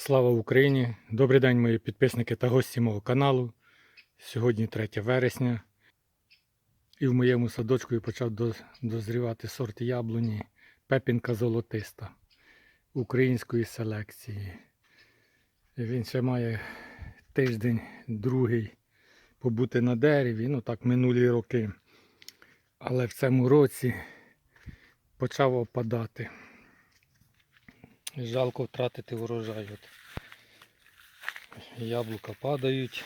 Слава Україні! Добрий день, мої підписники та гості мого каналу. Сьогодні 3 вересня. І в моєму садочку почав дозрівати сорт яблуні Пепінка золотиста української селекції. Він ще має тиждень, другий побути на дереві, ну так минулі роки. Але в цьому році почав опадати. Жалко втратити урожай. От. Яблука падають.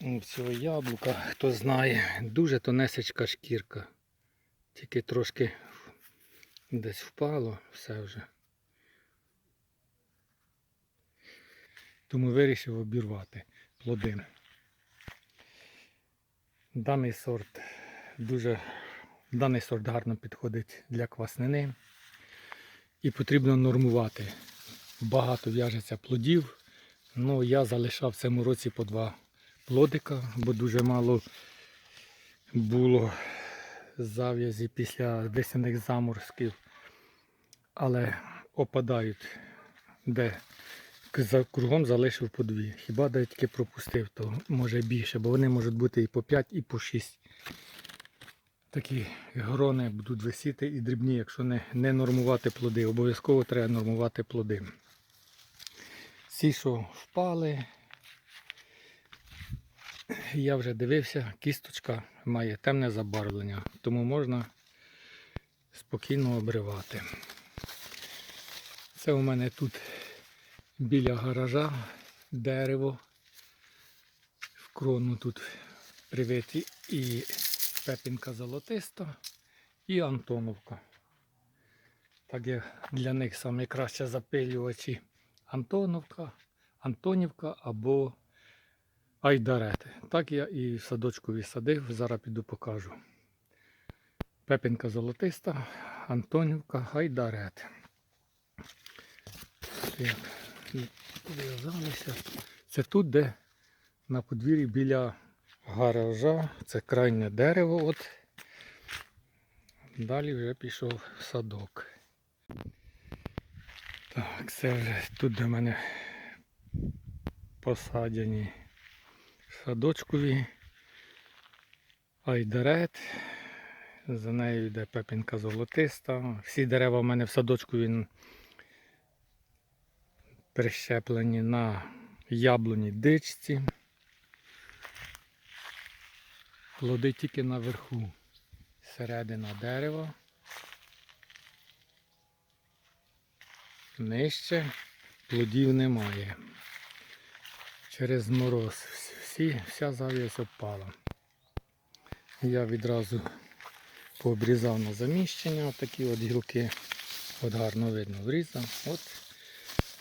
Ну, Цього яблука, хто знає, дуже тонесечка шкірка. Тільки трошки десь впало, все вже. Тому вирішив обірвати плоди. Даний сорт дуже даний сорт гарно підходить для кваснини і потрібно нормувати. Багато в'яжеться плодів. Ну, я залишав в цьому році по два плодика, бо дуже мало було зав'язі після весняних заморозків. Але опадають, де кругом залишив по дві. Хіба де тільки пропустив, то може більше, бо вони можуть бути і по 5, і по 6. Такі грони будуть висіти і дрібні, якщо не, не нормувати плоди. Обов'язково треба нормувати плоди. Ці, що впали, я вже дивився, кісточка має темне забарвлення, тому можна спокійно обривати. Це у мене тут біля гаража дерево. В крону тут привиті і пепінка золотиста і Антоновка. Так як для них найкраще запилювачі Антоновка, Антонівка або Айдарет. Так я і в садочкові садив, зараз піду покажу. Пепінка золотиста, Антонівка, Айдарет. Це тут, де на подвір'ї біля гаража. Це крайнє дерево. От. Далі вже пішов садок. Так, це вже тут до мене посадяні садочкові. Айдарет. За нею йде пепінка золотиста. Всі дерева в мене в садочку він прищеплені на яблуні дичці. Плоди тільки наверху. Середина дерева. Нижче плодів немає. Через мороз всі, вся зав'язь опала. Я відразу пообрізав на заміщення такі от гілки. От гарно видно врізав. От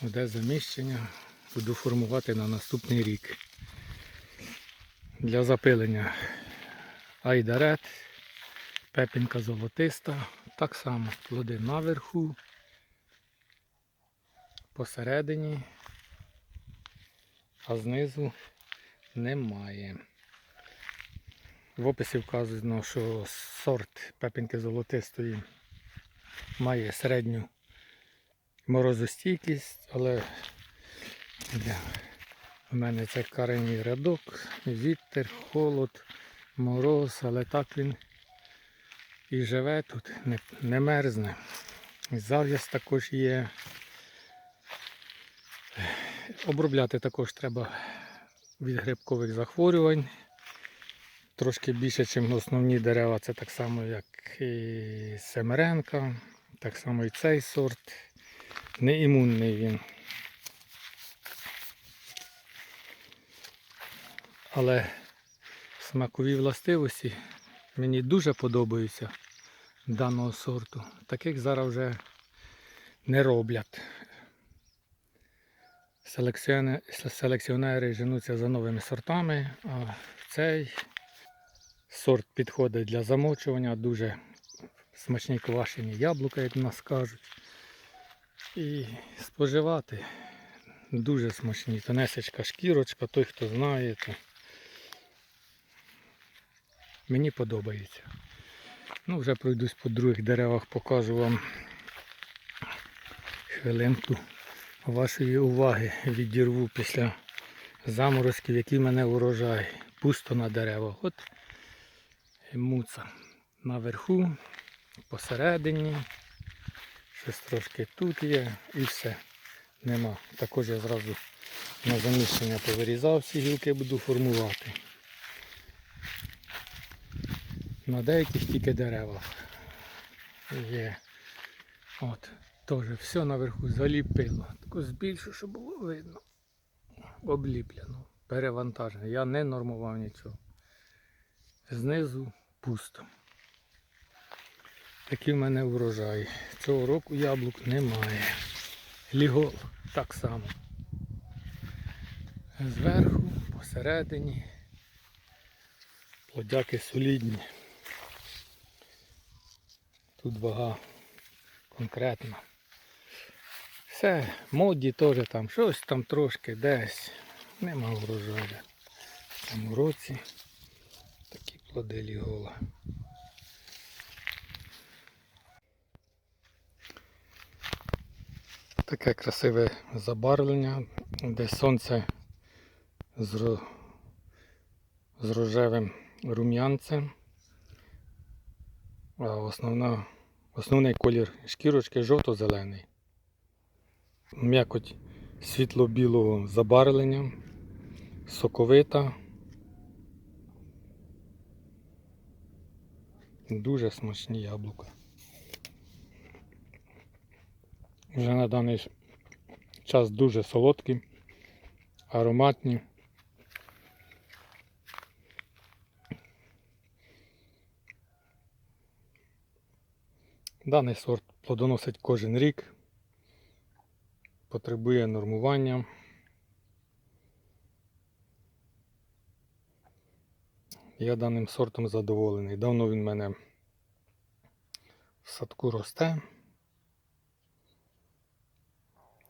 де заміщення буду формувати на наступний рік. Для запилення айдарет, пепінка золотиста, так само плоди наверху, посередині, а знизу немає. В описі вказано, що сорт пепінки золотистої має середню морозостійкість, але для у мене це кареній рядок, вітер, холод, мороз, але так він і живе тут, не, не мерзне. Зав'яз також є. Обробляти також треба від грибкових захворювань. Трошки більше, ніж основні дерева, це так само, як і семеренка, так само і цей сорт. Не імунний він. Але смакові властивості мені дуже подобаються даного сорту. Таких зараз вже не роблять. Селекціоне- Селекціонери женуться за новими сортами, а цей сорт підходить для замочування, дуже смачні квашені яблука, як нас кажуть. І споживати дуже смачні. Тонесечка шкірочка, той хто знає, то мені подобається. Ну, вже пройдусь по других деревах, покажу вам хвилинку. вашої уваги відірву після заморозків, в мене урожай. Пусто на деревах. От муца наверху, посередині. Щось трошки тут є і все. Нема. Також я зразу на заміщення повирізав всі гілки, буду формувати. На деяких тільки деревах є. От, теж все наверху заліпило. Тако збільшу, щоб було видно. Обліплено, перевантажено. Я не нормував нічого. Знизу пусто. Такий в мене врожай. Цього року яблук немає. Лігол так само. Зверху, посередині. Плодяки солідні. Тут вага конкретна. Все, моді теж там, щось там трошки десь. Нема врожаю. В цьому році такі плоди лігола. Таке красиве забарвлення, де сонце з, з рожевим рум'янцем. А основна, основний колір шкірочки жовто-зелений. М'якоть світло-білого забарвлення, соковита. Дуже смачні яблука. Вже на даний час дуже солодкі, ароматні. Даний сорт плодоносить кожен рік, потребує нормування. Я даним сортом задоволений. Давно він в мене в садку росте.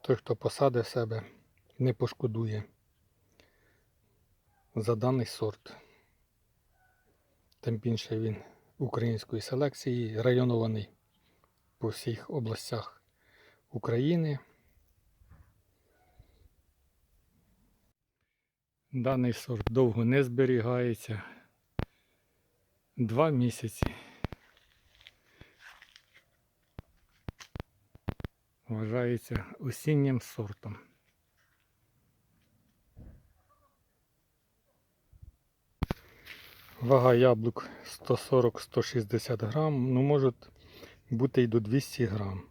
Той, хто посадить себе, не пошкодує за даний сорт. Тим більше він української селекції, районований по всіх областях України. Даний сорт довго не зберігається. Два місяці. Вважається осіннім сортом. Вага яблук 140-160 грам, ну можуть бути і до 200 грам.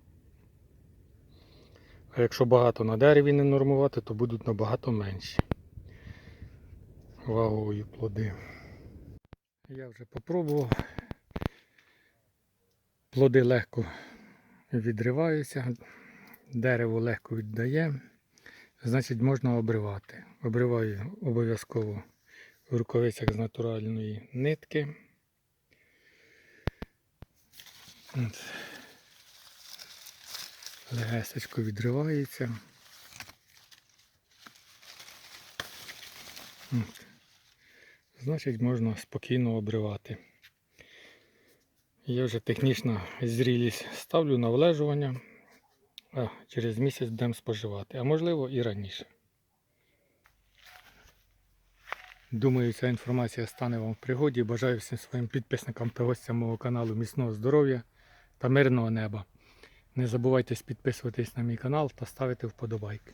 А якщо багато на дереві не нормувати, то будуть набагато менші вагою плоди. Я вже попробував. Плоди легко відриваються, дерево легко віддає, значить можна обривати. Обриваю обов'язково в рукавицях з натуральної нитки. От. Легесечко відривається. От. Значить можна спокійно обривати. Я вже технічна зрілість ставлю на влежування, а через місяць будемо споживати, а можливо і раніше. Думаю, ця інформація стане вам в пригоді. Бажаю всім своїм підписникам та гостям мого каналу міцного здоров'я та мирного неба. Не забувайте підписуватись на мій канал та ставити вподобайки.